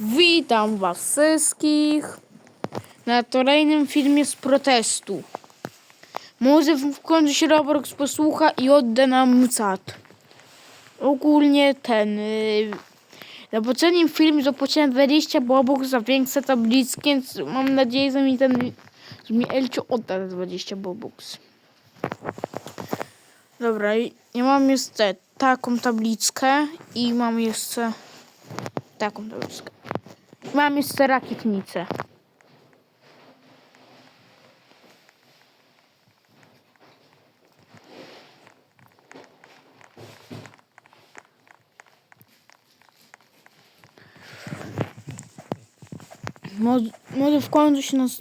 Witam was wszystkich na kolejnym filmie z protestu. Może w końcu się Roblox posłucha i odda nam cat. Ogólnie ten... Yy, za poprzednim filmie zapłaciłem 20 bobów za większe tabliczki, więc mam nadzieję, że mi ten... że mi Elcio odda te 20 bobux. Dobra, ja mam jeszcze taką tabliczkę i mam jeszcze taką tabliczkę. Mam jeszcze rakietnicę. Może, może w końcu się nas...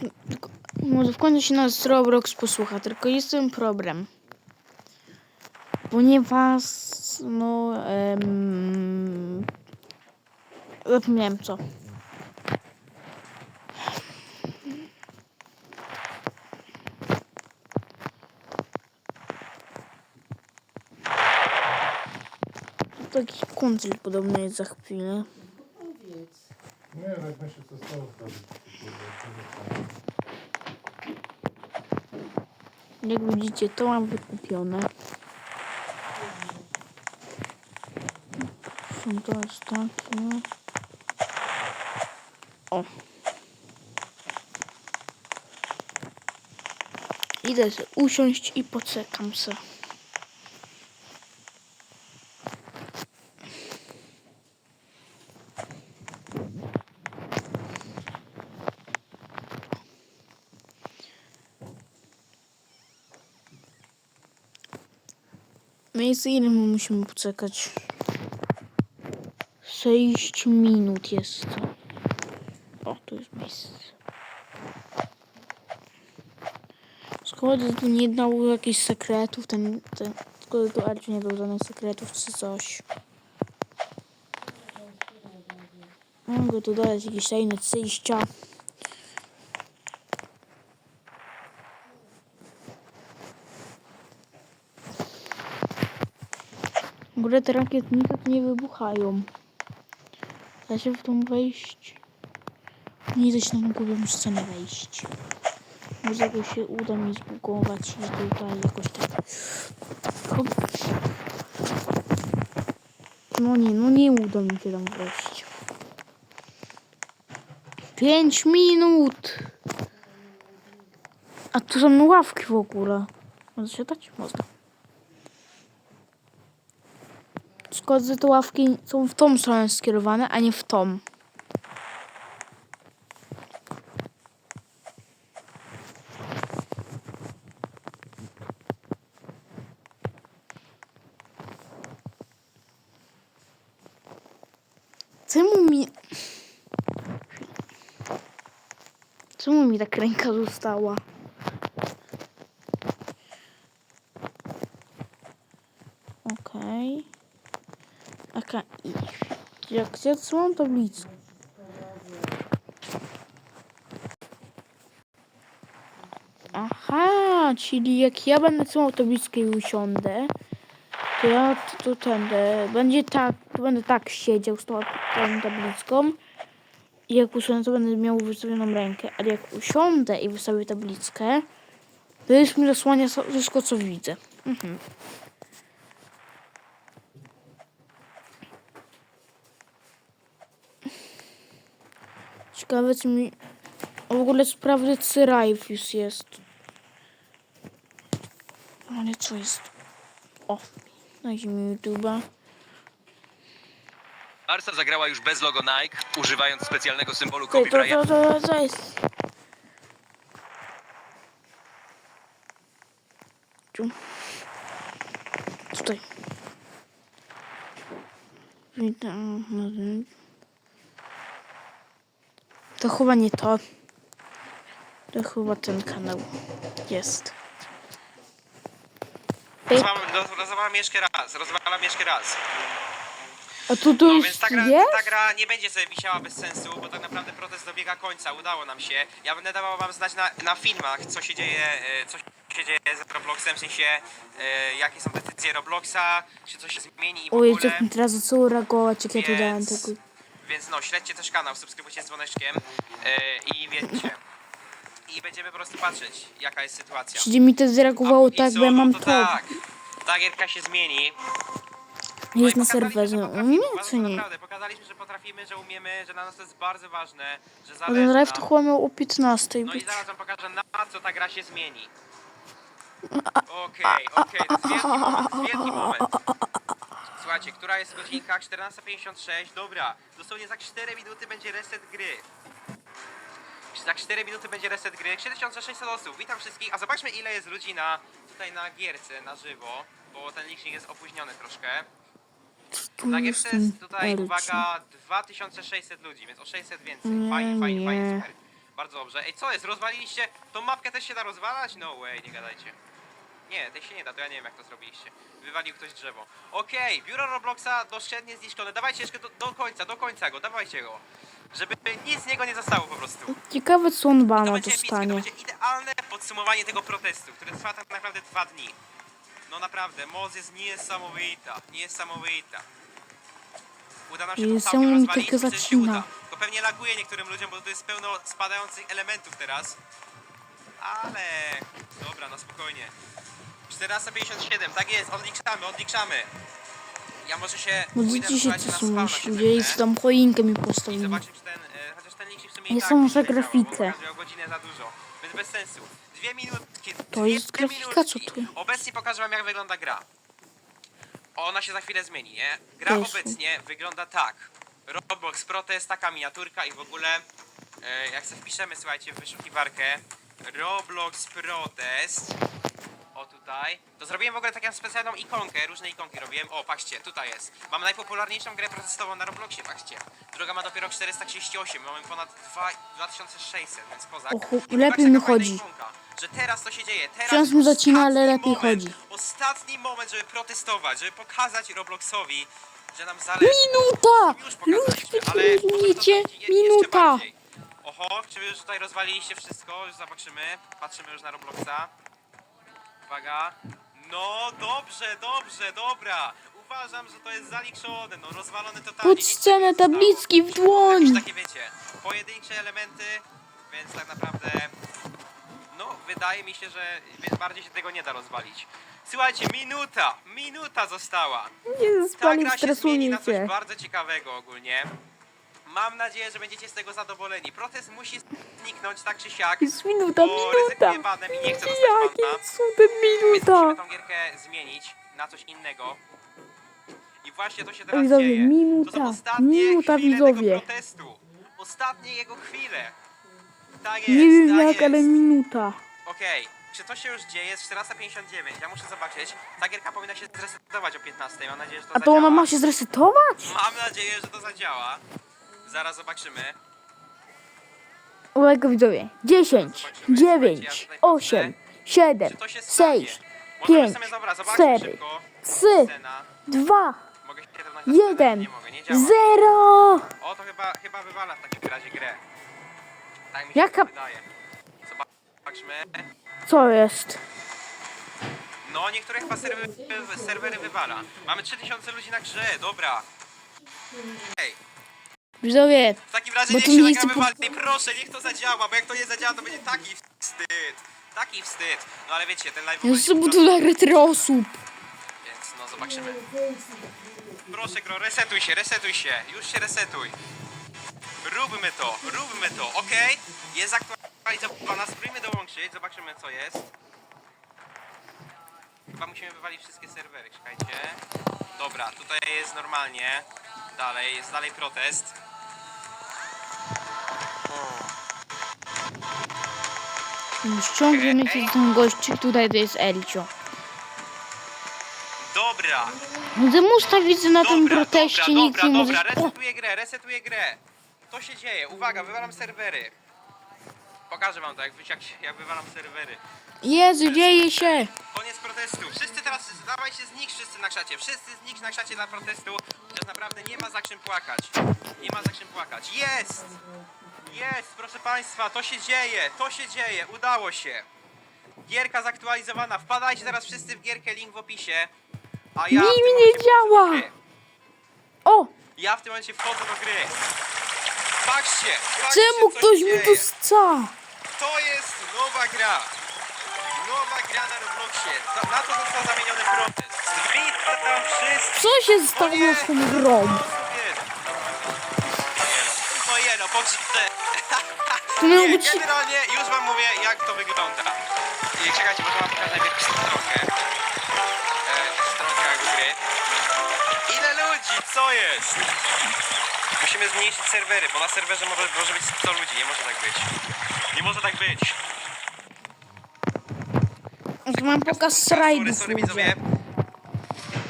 Może w końcu się nas Roblox posłucha, tylko jest ten problem. Ponieważ... No... Em, zapomniałem co. Taki kuncel podobny jest za chwilę. Nie, tak myślę, co stało. Jak widzicie, to mam wykupione. Są to jest takie. O. Idę usiąść i poczekam se. Miejsce ile my musimy poczekać? 6 minut jest. O, tu jest miejsce. Że tu nie dał jakichś sekretów, ten, ten, że tu Arciu nie dał żadnych sekretów czy coś. Mogę tu dodać jakieś tajne przejścia. W ogóle te rakietnice tu nie wybuchają. Da się w tą wejść. Nie da się na głową scenę wejść. Może jakoś się uda mi zbugować i tutaj jakoś tak. No nie, no nie uda mi się tam wejść. Pięć minut! A tu są ławki w ogóle. Może się dać? Można. Szkoda, że te ławki są w tą stronę skierowane, a nie w tą. Czemu mi... Czemu mi tak ręka została? Okej. Aka i jak zjadłam tablicę. Aha, czyli jak ja będę całą tablickę i usiądę, to ja to, będzie tak, będę tak siedział z tą, tą tablicką jak usiądę, to będę miał wystawioną rękę, ale jak usiądę i wystawię tablickę, to już mi zasłania wszystko, co widzę. Mhm. Ciekawe, czy mi... W ogóle sprawdzę, czy już jest. Ale co jest? O, dajcie mi YouTube'a. Arsa zagrała już bez logo Nike, używając specjalnego symbolu To, Kobe to, Bryant. to, to, to jest... Tu. Tutaj. Witam. To chyba nie to. To chyba ten kanał jest. Rozwalam, roz- rozwalam jeszcze raz, rozwalam jeszcze raz. A tu to No już więc ta gra, jest? ta gra nie będzie sobie wisiała bez sensu, bo tak naprawdę protest dobiega końca, udało nam się. Ja będę dawał wam znać na, na filmach, co się dzieje, e, co się dzieje z Robloxem, w sensie e, jakie są decyzje Robloxa, czy coś się zmieni i w Oj, ogóle. ja tu dałem Więc- więc no, śledźcie też kanał, subskrybujcie z dzwoneczkiem e, i wiecie. I będziemy po prostu patrzeć, jaka jest sytuacja. Czyli mi to zareagowało I tak, co? bo ja No mam to to. tak. Ta gierka się zmieni. No Jest na serwerze. Nie, czy nie? Naprawdę, pokazaliśmy, że potrafimy, że umiemy, że dla nas to jest bardzo ważne, że zależy ten live to nam. chyba miał o 15 No i być. zaraz wam pokażę, na co ta gra się zmieni. Okej, okej, to jest wielki moment, wielki moment. Słuchajcie, która jest godzinka? 14.56, dobra. Dosłownie za 4 minuty będzie reset gry. Za 4 minuty będzie reset gry. 7600 osób, witam wszystkich. A zobaczmy ile jest ludzi na, tutaj na gierce, na żywo. Bo ten licznik jest opóźniony troszkę. Jest tutaj, uwaga, 2600 ludzi, więc o 600 więcej. Nie, Fajnie, fajnie, fajnie, nie. super. Bardzo dobrze. Ej, co jest? Rozwaliliście? Tą mapkę też się da rozwalać? No way, nie gadajcie. Nie, tej się nie da, to ja nie wiem jak to zrobiliście. Wywalił ktoś drzewo. Okej, biuro Robloxa doszczętnie zniszczone. Dawajcie jeszcze do, do końca, do końca go, dawajcie go. Żeby nic z niego nie zostało po prostu. Ciekawe co on To bana będzie epickie, to dostanie. będzie idealne podsumowanie tego protestu, który trwa tak naprawdę dwa dni. No naprawdę, moc jest niesamowita, niesamowita. Uda nam się Niesamowite całkiem rozwalić, tylko że się uda. To pewnie laguje niektórym ludziom, bo tu jest pełno spadających elementów teraz. Ale... Dobra, no spokojnie. 1457, tak jest, odliczamy, odliczamy. Ja może się pójdę, Widzicie słuchajcie, co na są spawna się myśli, jest tam choinkę mi I postawili. zobaczyć czy ten, e, chociaż ten licznik w sumie Nie tak są mi wydało, grafice. bo pokazuje o godzinę za dużo, więc bez sensu. Dwie minutki, To dwie jest grafika, co tu? Obecnie pokażę wam jak wygląda gra. Ona się za chwilę zmieni, nie? Gra Jasne. obecnie wygląda tak. Roblox Protest, taka miniaturka i w ogóle e, jak sobie wpiszemy, słuchajcie, w wyszukiwarkę Roblox Protest o tutaj. To zrobiłem w ogóle taką specjalną ikonkę, różne ikonki robiłem. O, patrzcie, tutaj jest. Mam najpopularniejszą grę protestową na Robloxie, patrzcie. Druga ma dopiero 438, mamy ponad 2, 2600, więc kozak. I lepiej mi jaka fajna chodzi. Ikonka, że teraz to się dzieje. Teraz jest mi zacina, ale ostatni lepiej moment, chodzi. Ostatni moment, żeby protestować, żeby pokazać Robloxowi, że nam zależy. Minuta! Już Ludzie, pokazaliśmy, ale może to widzicie? będzie je- jeszcze Minuta! bardziej. Oho, czy wy już tutaj rozwaliliście wszystko? Już zobaczymy. Patrzymy już na Robloxa. Uwaga. No dobrze, dobrze, dobra. Uważam, że to jest zaliczone, no rozwalone totalnie. Pod nic scenę nie tabliczki w Jakieś dłoń! takie wiecie, pojedyncze elementy, więc tak naprawdę no, wydaje mi się, że bardziej się tego nie da rozwalić. Słuchajcie, minuta, minuta została. Nie Ta gra się zmieni na coś bardzo ciekawego ogólnie. Mam nadzieję, że będziecie z tego zadowoleni. Protest musi zniknąć tak czy siak. Jest minuta, minuta! banem i nie chcę. Jakim cudem Więc musimy minuta! tą gierkę zmienić na coś innego. I właśnie to się teraz Widzowie, dzieje. to minuta, są ostatnie minuta, widzowie. protestu. Ostatnie jego chwile. Tak jest, Nie wiem tak jak, jest. ale minuta. Okej, czy to się już dzieje? Jest 14.59, ja muszę zobaczyć. Ta gierka powinna się zresetować o 15. Mam nadzieję, że to A to zadziała. ona ma się zresetować? Mam nadzieję, że to zadziała. Zaraz zobaczymy. Uwaga widzowie. 10, 9, 8, 7, Czy to się stanie? 6, Możemy 5, sobie dobra, zobaczmy 4, szybko. 3, Scena. 2, Mogę się równać na scenę? 1, Nie mogę, nie działa. 0! O, to chyba, chyba wywala w takim razie grę. Tak mi się Jaka- wydaje. Zobaczmy. Co jest? No, niektóre chyba serwery, serwery wywala. Mamy 3000 ludzi na grze, dobra. Ej, Widzowie, w takim razie Bo niech tu się nie gra po-. Proszę, niech to zadziała, bo jak to nie zadziała, to będzie taki wstyd. Taki wstyd. No ale wiecie, ten live jest tu tu nagle tyle osób. Więc no zobaczymy. Proszę gro, resetuj się, resetuj się. Już się resetuj. Róbmy to, róbmy to, ok? Jest aktualizowana, spróbujmy dołączyć, zobaczymy co jest. Chyba musimy wywalić wszystkie serwery, czekajcie. Dobra, tutaj jest normalnie. Dalej, jest dalej protest. Ściągniemy się ten gościu, tutaj to jest Elcio. Dobra, Będę musta widzę na tym dobra, proteście, dobra, nic dobra, nie dobra, resetuję grę, resetuję grę. To się dzieje, uwaga, wywalam serwery. Pokażę wam to, jak, jak, jak wywalam serwery. Jezu, dzieje się! Koniec protestu. Wszyscy teraz, dawajcie znikć wszyscy na krzacie. Wszyscy znikć na krzacie dla protestu. To naprawdę nie ma za czym płakać. Nie ma za czym płakać. Jest! Jest, proszę państwa, to się dzieje, to się dzieje, udało się. Gierka zaktualizowana. Wpadajcie teraz wszyscy w gierkę, link w opisie. A ja Mi w tym nie momencie działa. wchodzę do gry. O! Ja w tym momencie wchodzę do gry. Patrzcie! patrzcie Czemu co ktoś się mi dzieje. tu sca? To jest nowa gra. Nowa gra na Robloxie. Na to został zamieniony protest. Witam wszystkich. Co się stało z tą grą? No jelo, pogrze. To miało Nie, być... generalnie już wam mówię jak to wygląda. I czekajcie, może wam pokażę najpierw stronkę. Co jest? Musimy zmniejszyć serwery, bo na serwerze może, może być 100 ludzi. Nie może tak być. Nie może tak być. Mam pokaz Sorry, rajdów sorry ludzie. widzowie.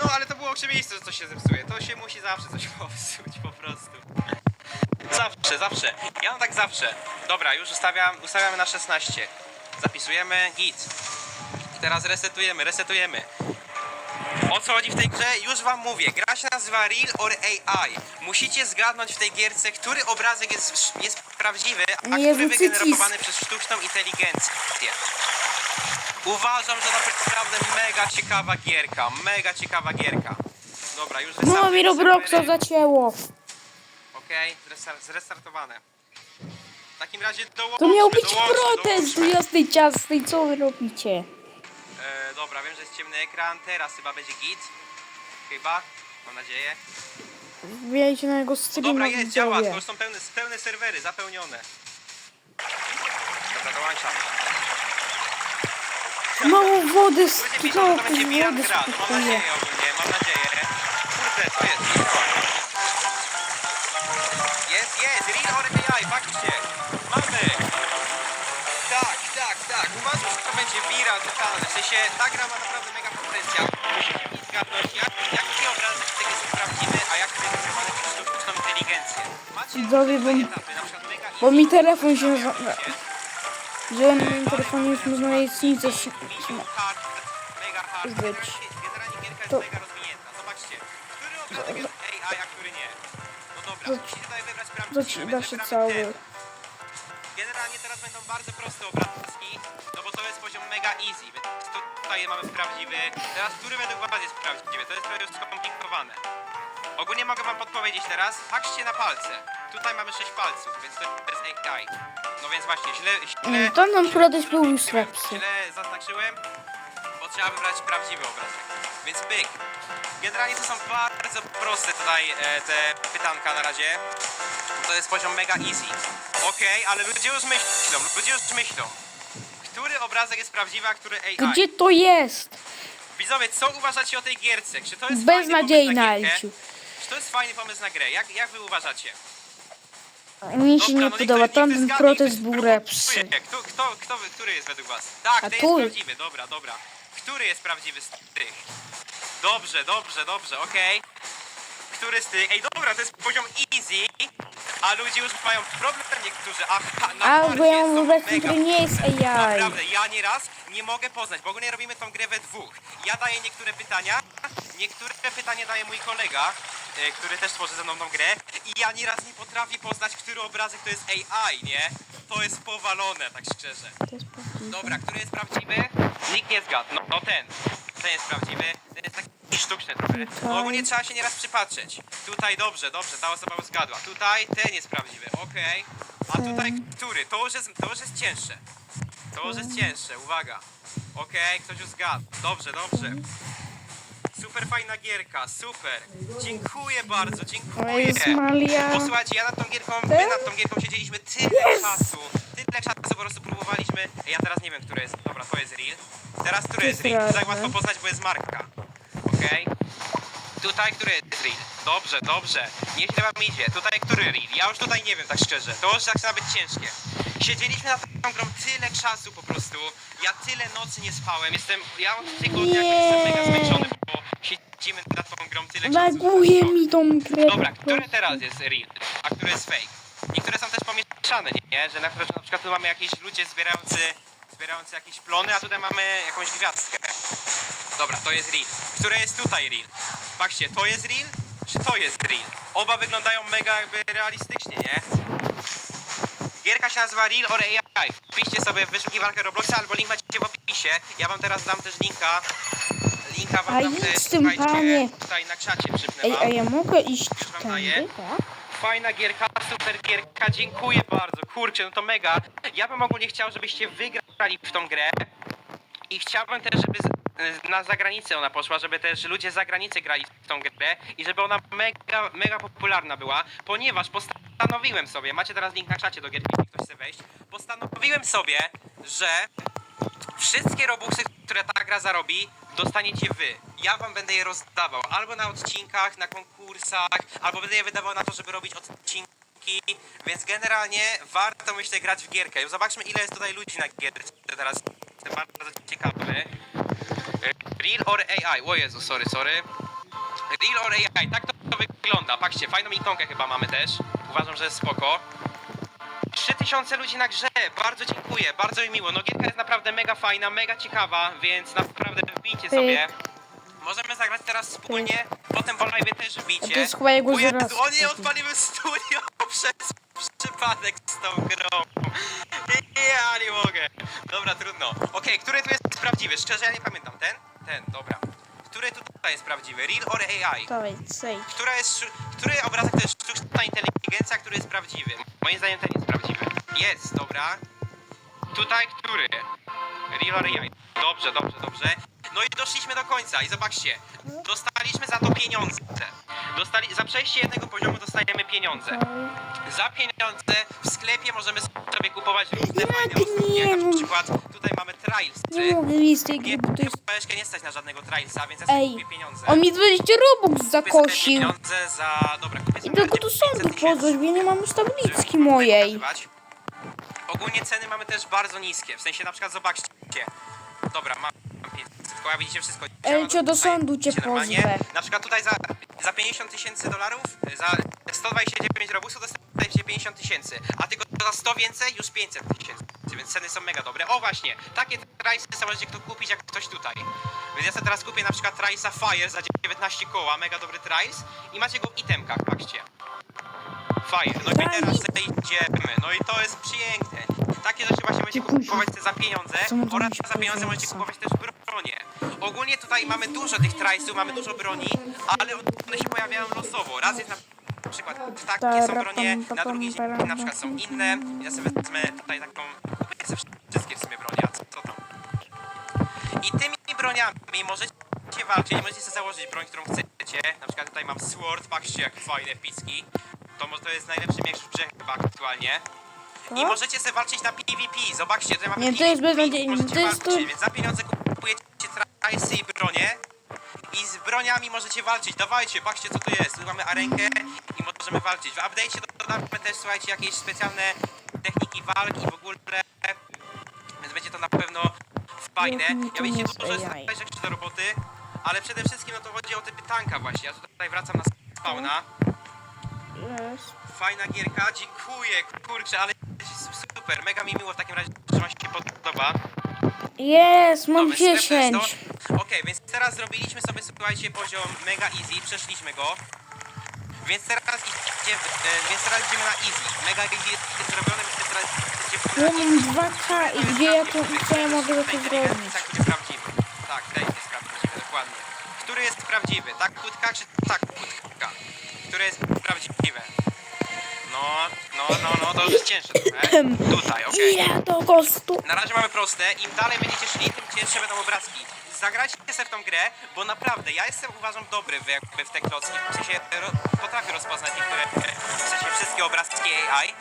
No ale to było oczywiste, że coś się zepsuje. To się musi zawsze coś popsuć po prostu. Zawsze, zawsze. Ja mam tak zawsze. Dobra, już ustawiam, ustawiamy na 16. Zapisujemy git. I teraz resetujemy, resetujemy. O co chodzi w tej grze? Już wam mówię. Gra się nazywa Real or AI. Musicie zgadnąć w tej gierce, który obrazek jest, jest prawdziwy, a Jezu, który wygenerowany przez sztuczną inteligencję. Uważam, że naprawdę mega ciekawa gierka, mega ciekawa gierka. Dobra, już No mi Robloxa serwery. zacięło. Okej, zrestar- zrestartowane. W takim razie dołączmy, To miał być dołączmy, protest dołączmy. jasnej ciastej, co wy robicie? E, dobra, wiem, że jest ciemny ekran, teraz chyba będzie git. Chyba, mam nadzieję. Wbijajcie na jego streama Dobra, jest, działa, to już są pełne, pełne serwery, zapełnione. Dobra, dołączam. Mało wody, że znowu to będzie wody Miran gra, no mam spokojnie. nadzieję ogólnie, mam nadzieję. Kurde, działa. Jest, totalny. W sensie, ta gra ma naprawdę mega potencjał. Musicie mi zgadnąć, jak, jaki obrazek tego jest prawdziwy, a jak wygenerowany przez sztuczną inteligencję. Macie Widzowie, bo- etapy, na przykład mega bo mi telefon się? Że na moim telefonie już można jest To- mega rozwinięta. Zobaczcie, który obrazek jest AI, a który nie. No dobra, To- My się cały. Generalnie teraz będą bardzo proste obrazki, mega easy. Więc tutaj mamy prawdziwy. Teraz, który według was jest prawdziwy? To jest trochę już skomplikowane. Ogólnie mogę wam podpowiedzieć teraz. Patrzcie na palce. Tutaj mamy 6 palców, więc to jest AI. No więc właśnie, źle, źle, Mm, To nam protest był już lepszy. Źle zaznaczyłem, bo trzeba wybrać prawdziwy obrazek. Więc pyk. Generalnie to są bardzo proste tutaj e, te pytanka na razie. To jest poziom mega easy. Okej, ale ludzie już myślą, ludzie już myślą. Obrazek jest prawdziwy, a który AI? Gdzie to jest? Widzowie, co uważacie o tej gierce? Czy to jest fajny Beznadziejna, pomysł na gierkę? Elciu. Czy to jest fajny pomysł na grę? Jak, jak wy uważacie? Mi się Dobra, nie no podoba, niech ktoś- niech tamten ktoś protest zgadnie, był ktoś lepszy. próbuje. Kto, kto, kto, który jest według was? Tak, A ten tu- jest prawdziwy, dobra, dobra. Który jest prawdziwy z tych? Dobrze, dobrze, dobrze, okej. Tych? Ej, dobra, to jest poziom easy, a ludzie już mają problem niektórzy. Aha, na A, bo ja mam który nie jest AI. Naprawdę, ja nieraz nie mogę poznać, bo ogólnie robimy tą grę we dwóch. Ja daję niektóre pytania, niektóre pytania daje mój kolega, e, który też tworzy ze mną tą grę i ja nieraz nie potrafię poznać, który obrazek to jest AI, nie? To jest powalone, tak szczerze. To jest. Dobra, który jest prawdziwy? Nikt nie zgadł. No, no ten. Ten jest prawdziwy, ten sztuczny trochę. No ogólnie trzeba się nieraz przypatrzeć. Tutaj dobrze, dobrze, ta osoba już zgadła. Tutaj ten jest prawdziwy, okej. A tutaj który? To już, jest, to już jest cięższe. To już jest cięższe, uwaga. Okej, ktoś już zgadł. Dobrze, dobrze. Super fajna gierka, super. Dziękuję bardzo, dziękuję. jest Malia. Posłuchajcie, ja nad tą gierką, my nad tą gierką siedzieliśmy tyle czasu, tyle czasu po prostu próbowaliśmy. Ja teraz nie wiem, który jest. Dobra, to jest real. Teraz który jest real? Jest Tak poznać, bo jest marka. Okej. Tutaj, który jest real? Dobrze, dobrze. Nieźle wam idzie. Tutaj, który real? Ja już tutaj nie wiem, tak szczerze. To już zaczyna być ciężkie. Siedzieliśmy nad tą grą tyle czasu po prostu. Ja tyle nocy nie spałem. Jestem, ja od tygodnia Nie. jestem mega zmęczony, bo siedzimy nad tą grą tyle czasu. Laguje mi tą grę. Dobra, prostu. teraz jest real, a który jest fake? Niektóre są też pomieszane, nie? Że na przykład, na przykład tu mamy jakieś ludzie zbierający, zbierający jakieś plony, a tutaj mamy jakąś gwiazdkę. Dobra, to jest real. Które jest tutaj real? Patrzcie, to jest real, czy to jest real? Oba wyglądają mega jakby realistycznie, nie? Gierka się nazywa Real or AI. Wpiszcie sobie w wyszukiwarkę Robloxa albo link macie w opisie. Ja wam teraz dam też linka linka wam A tam idź też, z tym, słuchajcie, panie. tutaj na czacie przypnę Ej, wam. a ja mogę iść wam daję. tędy, tak? Fajna gierka, super gierka, dziękuję bardzo, kurczę, no to mega. Ja bym ogólnie chciał, żebyście wygrali w tą grę i chciałbym też, żeby z, na zagranicę ona poszła, żeby też ludzie z zagranicy grali w tą grę i żeby ona mega, mega popularna była, ponieważ postanowiłem sobie, macie teraz link na czacie do gierki, jeśli ktoś chce wejść, postanowiłem sobie, że wszystkie robuxy, które ta gra zarobi, dostaniecie wy. Ja wam będę je rozdawał albo na odcinkach, na konkursach, albo będę je wydawał na to, żeby robić odcinki. Więc generalnie warto myślę grać w gierkę. Zobaczmy ile jest tutaj ludzi na gierce teraz. Jestem bardzo ciekawy. Real or AI? O Jezu, sorry, sorry. Real or AI, tak to, wygląda. Patrzcie, fajną ikonkę chyba mamy też. Uważam, że jest spoko. 3000 ludzi na grze, bardzo dziękuję, bardzo mi miło. No gierka jest naprawdę mega fajna, mega ciekawa, więc naprawdę wbijcie sobie. Możemy zagrać teraz wspólnie, potem po live też wbijcie. jest chyba jego O Jezu, zaraz. o nie, odpaliłem studio przez przypadek z tą grą. Ja nie mogę. Dobra, trudno. Okej, który tu jest prawdziwy? Szczerze, ja nie pamiętam. Ten? Ten, dobra. Który tutaj jest prawdziwy? Real or AI? Dawaj, zejdź. Która jest, który obrazek to jest sztuczna inteligencja, który jest prawdziwy? Moim zdaniem ten jest prawdziwy. Jest, dobra. Tutaj który? Real or AI? Dobrze, dobrze, dobrze. No i doszliśmy do końca i zobaczcie. Dostaliśmy za to pieniądze. Dostali, za przejście jednego poziomu dostajemy pieniądze. Za pieniądze w sklepie możemy sobie kupować różne Jak fajne usługi, nie na przykład tutaj mamy Trailsy. Nie mogę iść z tej gry, bo to jest... jeszcze nie stać na żadnego Trailsa, więc ja sobie Ej, kupię pieniądze. On mi 20 robux Kupię sobie zakosił. pieniądze za... Dobra, kupię I sobie tylko do sądu 500 tysięcy. pozwać, bo ja nie mam już żeby mojej. pokazywać. Ogólnie ceny mamy też bardzo niskie, w sensie na przykład zobaczcie. Dobra, mam 500 koła, widzicie wszystko. Cię do sądu cię pozwę. Na przykład tutaj za, za 50 tysięcy dolarów, za 129 robusów dostajecie 50 tysięcy, a tylko za 100 więcej już 500 tysięcy, więc ceny są mega dobre. O właśnie, takie trajsy możecie kto kupić jak ktoś tutaj. Więc ja sobie teraz kupię na przykład trajsa Fire za 19 koła, mega dobry trajs i macie go w itemkach, patrzcie. Fire. No i teraz idziemy. No i to jest piękne. Takie rzeczy właśnie możecie kupować za pieniądze oraz za pieniądze możecie kupować też bronie. Ogólnie tutaj mamy dużo tych trajsów, mamy dużo broni, ale one się pojawiają losowo. Raz jest na przykład takie są bronie, na drugiej dzień na przykład są inne. Ja sobie wezmę tutaj taką, sobie wszystkie w sumie bronie, a co, co tam? I tymi broniami możecie walczyć, możecie sobie założyć broń, którą chcecie. Na przykład tutaj mam sword, patrzcie jak fajne piski. To, to jest najlepszy miecz w grze chyba aktualnie. I możecie sobie walczyć na PvP, zobaczcie, tutaj mamy Nie, to jest PvP, beznadziejne, możecie to jest walczyć, to- więc za pieniądze kupujecie trajsy i bronie. I z broniami możecie walczyć, dawajcie, patrzcie co to jest. Tu mamy arenkę i możemy walczyć. W update'cie dodamy też, słuchajcie, jakieś specjalne techniki walk i w ogóle więc będzie to na pewno fajne. Ja to dużo jest AI. rzeczy do roboty, ale przede wszystkim no to chodzi o te pytanka właśnie. Ja tutaj wracam na spawna. Fajna gierka, dziękuję, kurczę, ale super, mega mi miło w takim razie, że wam się podoba. Jest, mam strefne 10. jest to. Okej, więc teraz zrobiliśmy sobie, słuchajcie, poziom mega easy, przeszliśmy go. Więc teraz idziemy, e, więc teraz idziemy na easy. Mega easy jest zrobione, więc teraz idziemy Ja mam easy. 2K i gdzie ja to, co ja mogę to zrobić? Tak, będzie prawdziwy. Tak, ten jest prawdziwy, dokładnie. Który jest prawdziwy? Tak kutka czy tak kutka? Które jest prawdziwe? No, no, no, no, to już jest cięższe trochę. Tutaj, okej. Ile to kosztu? Na razie mamy proste. Im dalej będziecie szli, tym cięższe będą obrazki. Zagrajcie sobie w tą grę, bo naprawdę ja jestem uważam dobry w, jakby w te klocki. W sensie ro, potrafię rozpoznać niektóre, w sensie wszystkie obrazki AI,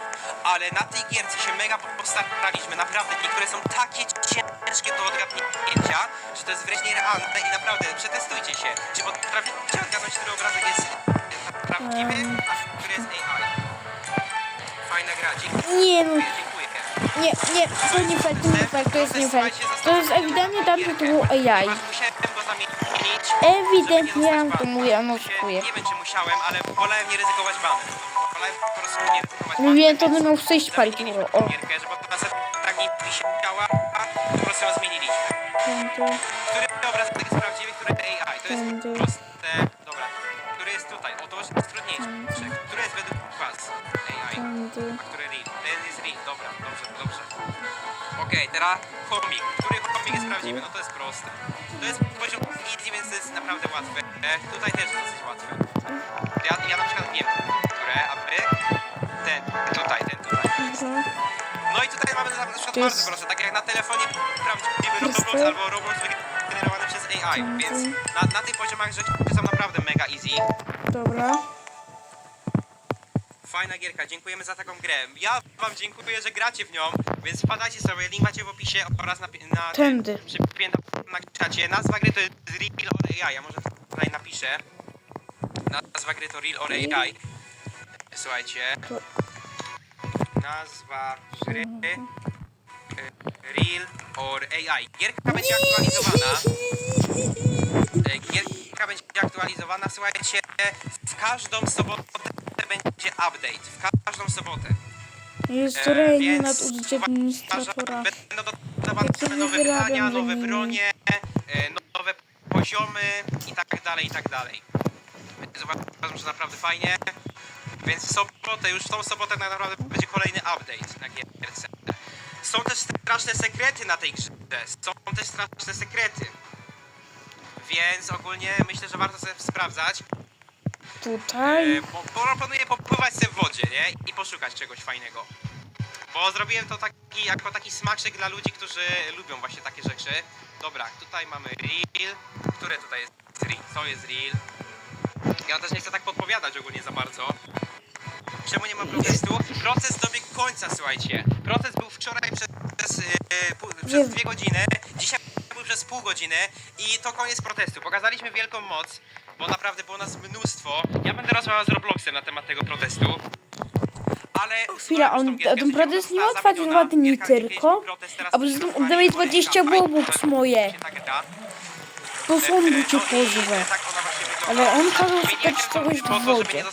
ale na tej gierce się mega postaraliśmy. Naprawdę niektóre są takie ciężkie do odgadnięcia, że to jest wręcz nierealne i naprawdę przetestujcie się. Czy potraficie odgadnąć, który obrazek jest prawdziwy, a który jest AI. Nie no, nie, nie, to nie fair, to nie fair, to jest nie fair. To jest ewidentnie tam, że to było AI. Ewidentnie dostać to mówię, oszukuję. Nie wiem czy musiałem, ale wolałem nie ryzykować banem. Wolałem po prostu nie ryzykować banem, wiem, to palić. zamieniliśmy O, tak nie wisiała, a po prostu ją zmieniliśmy. Który obrazek jest prawdziwy, który AI? To jest Tędy. proste. Teraz chomik. Który chomik jest prawdziwy? No to jest proste. To jest poziom easy, więc to jest naprawdę łatwe. E, tutaj też jest dosyć łatwe. Ja, ja na przykład wiem, które, a wy? Ten, tutaj, ten tutaj. No i tutaj mamy na przykład To bardzo jest- proste, tak jak na telefonie prawdziwy Roblox albo Roblox wygenerowany przez AI, więc na, na tych poziomach rzeczy są naprawdę mega easy. Dobra. Fajna gierka, dziękujemy za taką grę. Ja wam dziękuję, że gracie w nią, więc wpadajcie sobie, link macie w opisie oraz na, na Tędy. na czacie. Nazwa gry to jest Real or AI, ja może tutaj napiszę. Nazwa gry to Real or AI. Słuchajcie. Nazwa gry e, Real or AI. Gierka będzie aktualizowana. E, Gierka będzie aktualizowana, słuchajcie, w każdą sobotę będzie update. W każdą sobotę. Jest E, więc nad użycie administratora. Będą dodawane nowe pytania, nowe bronie, e, nowe poziomy i tak dalej, i tak dalej. Uważam, że naprawdę fajnie. Więc w sobotę, już w tą sobotę tak naprawdę będzie kolejny update na gierce. Są też straszne sekrety na tej grze. Są też straszne sekrety. Więc ogólnie myślę, że warto sobie sprawdzać. Tutaj. E, proponuję popływać sobie w wodzie, nie? I poszukać czegoś fajnego. Bo zrobiłem to taki, jako taki smaczek dla ludzi, którzy lubią właśnie takie rzeczy. Dobra, tutaj mamy reel. Które tutaj jest reel? Co jest reel? Ja też nie chcę tak podpowiadać ogólnie za bardzo. Czemu nie ma protestu? Proces dobiegł końca, słuchajcie. Proces był wczoraj przez, przez, yy, pół, przez Wiem. dwie godziny, dzisiaj był przez pół godziny i to koniec protestu. Pokazaliśmy wielką moc, bo naprawdę było nas mnóstwo. Ja będę rozmawiał z Robloxem na temat tego protestu. Ale Chwila, on- ten protest nie zawieszona. dwa dni tylko, a poza tym oddawaj bo 20 jest tam bobux moje. tak. Do sądu E, cię no i pozwę. tak. Ale on kazał to czegoś w wodzie.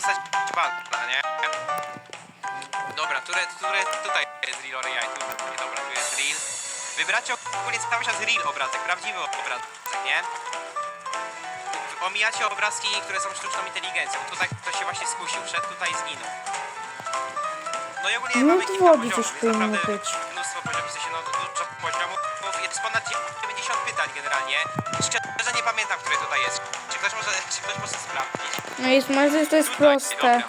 Dobra, które, które tutaj jest real or Wybracie ogólnie cały czas real obrazek, prawdziwy obrazek, nie? Omijacie obrazki, które są sztuczną inteligencją. Tutaj ktoś się właśnie skusił, wszedł tutaj i zginął. No i ogólnie No mamy to kilka poziomów, coś jest powinno naprawdę być. Mnóstwo poziomów, w sensie no dużo poziomów. Jest ponad 90 pytań generalnie. Szczerze nie pamiętam, które tutaj jest. Czy ktoś może, czy ktoś może sprawdzić? No jest, może to jest Tutaj, proste. dobra.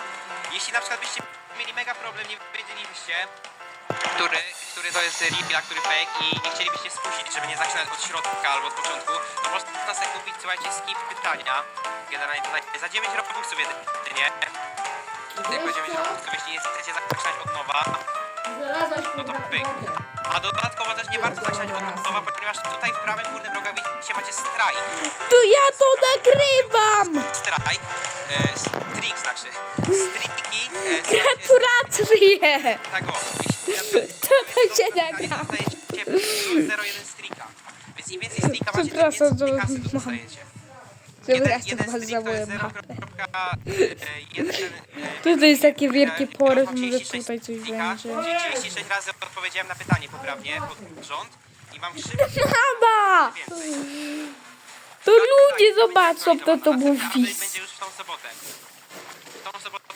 Jeśli na przykład byście mieli mega problem, nie wiedzielibyście, który, który to jest real, a który fake i nie chcielibyście skusić, żeby nie zaczynać od środka albo od początku, to można sobie kupić, słuchajcie, skip pytania. Generalnie tutaj za 9 robuxów jedynie. Tylko 9 robuxów, jeśli nie chcecie zaczynać od nowa, no to pyk. A dodatkowo też nie warto zaczynać od nowa, ponieważ tutaj w prawym górnym rogu widzicie macie strike. To ja to nagrywam! Strike, e, strik znaczy. Striki, e, Gratulacje! tak o, To to się nagra. dostajecie 0,1 strika. Więc im więcej strika macie, tym Przepraszam, więcej to- kasy dostajecie. Przepraszam jeden was strik to jest. 0,1 To jest takie wielkie pory, że 36 tutaj coś będzie. czyli 36 razy odpowiedziałem na pytanie poprawnie pod rząd i mam krzywo Mama! więcej. To ludzie zobaczą, kto to mówi. Będzie już w tą sobotę.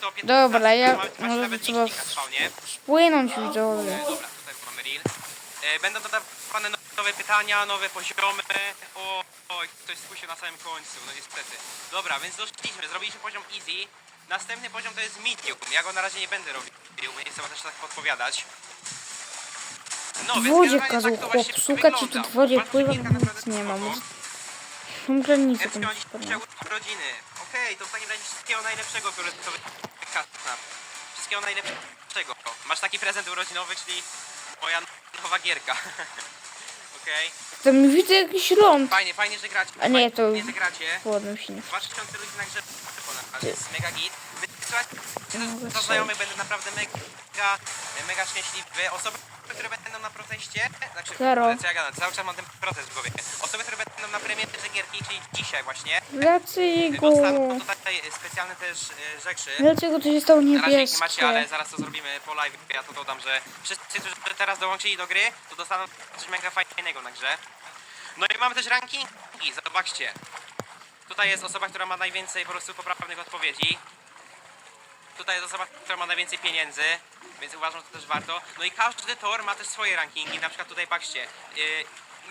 W tą sobotę o 15 Dobra, ja- macie może nawet trzeba? Spłynąć widzowie. E, Dobra, tutaj mamy reel. E, Będą dodawane no- nowe pytania, nowe poziomy. O, oj, ktoś skusił na samym końcu, no niestety. Dobra, więc doszliśmy, zrobiliśmy poziom easy. Następny poziom to jest medium. Ja go na razie nie będę robił, bo nie chcę wam też tak podpowiadać. No, W wodzie generalnie kazał to chłop właśnie szukać, wygląda. tu w wodzie pływa, kilka nic naprawdę nie ma. spoko. Może granice Ewcio, tam chciał urodziny. Okej, to w takim razie wszystkiego najlepszego, fioletowy kasnap. Wszystkiego najlepszego. Masz taki prezent urodzinowy, czyli moja nowa gierka. Okej. Tam widzę jakiś ląd. Fajnie, fajnie, że gracie. A nie, to- Fajnie, że gracie. Chłodnym się nie. 2000 ludzi na grze ponad, jest mega git. Mogę do znajomych, będę naprawdę mega, mega szczęśliwy. Osoby, które będą na proteście, znaczy, Klaro. co ja gadam, cały czas mam ten protest w głowie. Osoby, które będą na premierze gierki, czyli dzisiaj właśnie, Dlaczego? dostaną tutaj specjalne też e, rzeczy. Dlaczego to się stało Na razie ich nie macie, ale zaraz to zrobimy po live. Ja to dodam, że wszyscy, którzy teraz dołączyli do gry, to dostaną coś mega fajnego na grze. No i mamy też rankingi, zobaczcie. Tutaj jest osoba, która ma najwięcej po prostu poprawnych odpowiedzi. Tutaj jest osoba, która ma najwięcej pieniędzy, więc uważam, że to też warto. No i każdy tor ma też swoje rankingi, na przykład tutaj patrzcie. Yy,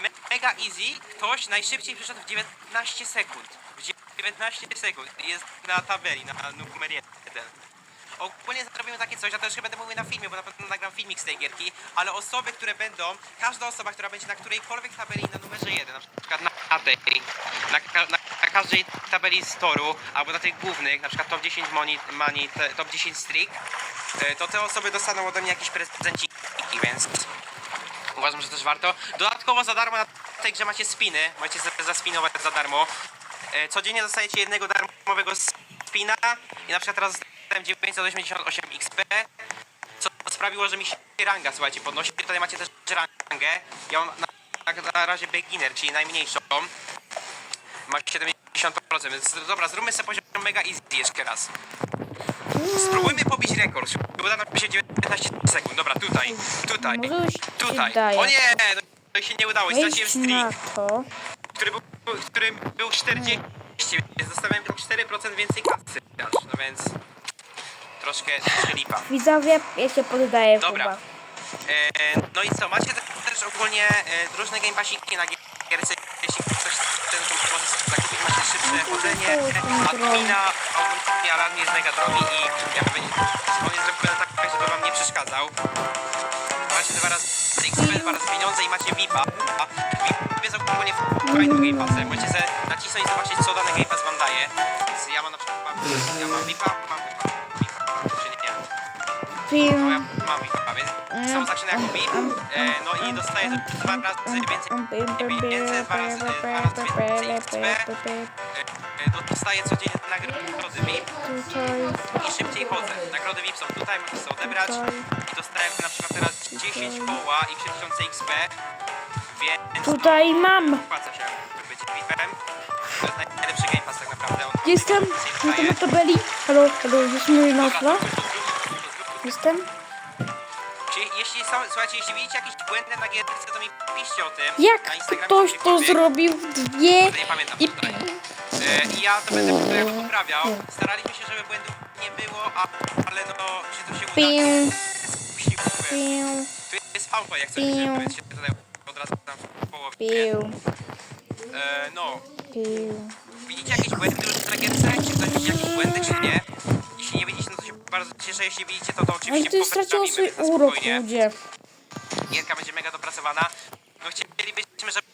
me- mega easy, ktoś najszybciej przeszedł w 19 sekund. W 19 sekund jest na tabeli, na numer 1. Ogólnie zrobimy takie coś, ja też chyba będę mówił na filmie, bo na pewno nagram filmik z tej gierki, ale osoby, które będą, każda osoba, która będzie na którejkolwiek tabeli na numerze 1, na przykład na, tej, na, na, na każdej tabeli z toru, albo na tych głównych, na przykład top 10 money, money top 10 streak, e, to te osoby dostaną ode mnie jakieś prezenciki, więc uważam, że też warto. Dodatkowo za darmo na tej grze macie spiny, możecie za- zaspinować za darmo. E, Codziennie dostajecie jednego darmowego spina i na przykład teraz dostałem 988 XP, co sprawiło, że mi się ranga, słuchajcie, podnosi. Tutaj macie też rangę. Ja mam na, na, na razie beginner, czyli najmniejszą. Ma 70%, więc dobra, zróbmy sobie poziom mega easy jeszcze raz. Spróbujmy pobić rekord. Uda nam się 19 sekund. Dobra, tutaj, tutaj, Może już ci tutaj. daję. O nie, no, to się nie udało, straciłem Wejdź streak to. który był, który był 40, więc dostałem tam 4% więcej kasy no więc troszkę, troszkę lipa. Widzowie, ja się poddaję Dobra. chyba. E, no i co, macie te- też ogólnie e, różne game passiki na gierce, jeśli ktoś ten to może zakupić, macie szybsze chodzenie, admina, alarm jest mega drogi i jakby on jest zrobiony tak, żeby wam nie przeszkadzał. Macie dwa razy XP, dwa razy pieniądze i macie VIPa. A VIP jest ogólnie fajnym game passem. Możecie sobie nacisnąć i zobaczyć co dany game pass wam daje. Więc ja mam na przykład, mam, ja mam VIPa, mam VIPa, VIPa, czy nie, nie. No ja mam VIPa, więc sam zaczyna jako VIP, e, no i dostaję dwa razy więcej pieniędzy, dwa razy, dwa razy więcej XP, e, dostaję codziennie nagrody VIP i szybciej chodzę. Nagrody VIP są tutaj, możesz sobie odebrać i dostałem na przykład teraz 10 koła i 3000 XP, więc tutaj mam. opłaca się być VIP-em. To jest naj- najlepszy game pass tak naprawdę. On Jestem. Na tabeli. Halo, halo, jest mój nazwa. Jestem. Czyli jeśli są, słuchajcie, jeśli widzicie jakieś błędy na gierce, to mi piszcie o tym. na Jak Instagramie ktoś to gdziekolwiek. zrobił w dwie Nie pamiętam i tutaj. E, I ja to będę wszystko jako poprawiał. Staraliśmy się, żeby błędów nie było, a, ale no, czy to się uda? Siłę. pił, Tu jest fałko, jak coś, Piu. więc się tutaj od razu tam w połowie. pił, E, no, pił. widzicie jakieś błędy już na gierce? Czy ktoś widzi jakieś błędy, czy nie? Jeśli nie widzicie, no to się bardzo cieszę. Jeśli widzicie, to to Ale oczywiście to straciło swój poprawimy na urok, spokojnie. ludzie. Gierka będzie mega dopracowana. No chcielibyśmy, żeby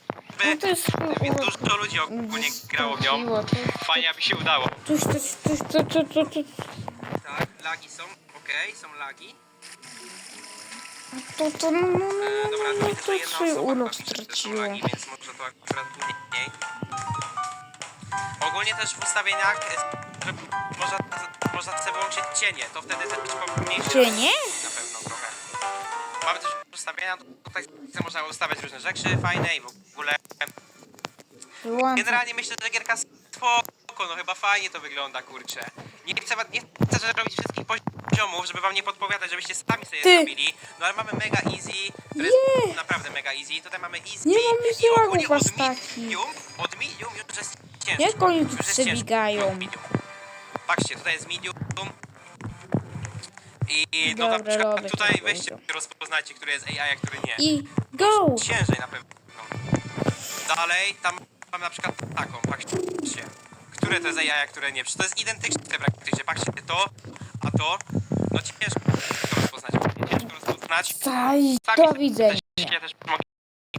No to jest urok. dużo ludzi ogólnie grało w nią. To- Fajnie, aby się udało. Coś, coś, coś, coś, coś, coś, coś. Tak, lagi są, okej, są lagi. To, to, no, no, E, dobra, no, to no, widzę, że to jedna osoba urok że straciło. lagi, więc może to akurat mniej. Ogólnie też w ustawieniach e, że można, można sobie wyłączyć cienie, to wtedy też pomniejszy Cienie? na pewno trochę. Mamy też ustawienia, tutaj można ustawiać różne rzeczy fajne i w ogóle Wyłączam. Generalnie myślę, że gierka spoko, no chyba fajnie to wygląda, kurczę. Nie chcę, wa- nie chcę robić wszystkich poziomów, żeby wam nie podpowiadać, żebyście sami sobie Ty. zrobili. No ale mamy mega easy, to Nie. jest naprawdę mega easy. Tutaj mamy easy Nie mam i myślałam ogólnie u was od takich. medium, od medium już jest ciężko. Jak oni tu Już jest ciężko przebiegają? od medium. Patrzcie, tutaj jest medium. I no na Dobra, przykład tutaj to, weźcie, robię. rozpoznajcie, który jest AI, a który nie I go! ciężej na pewno. Dalej, tam mam na przykład taką, patrzcie. Które to jest AI, a które nie. Przecież to jest identyczne praktycznie. Patrzcie, to, a to. No ciężko rozpoznać. Ciężko rozpoznać. Sami do widzenia. Ja też mogę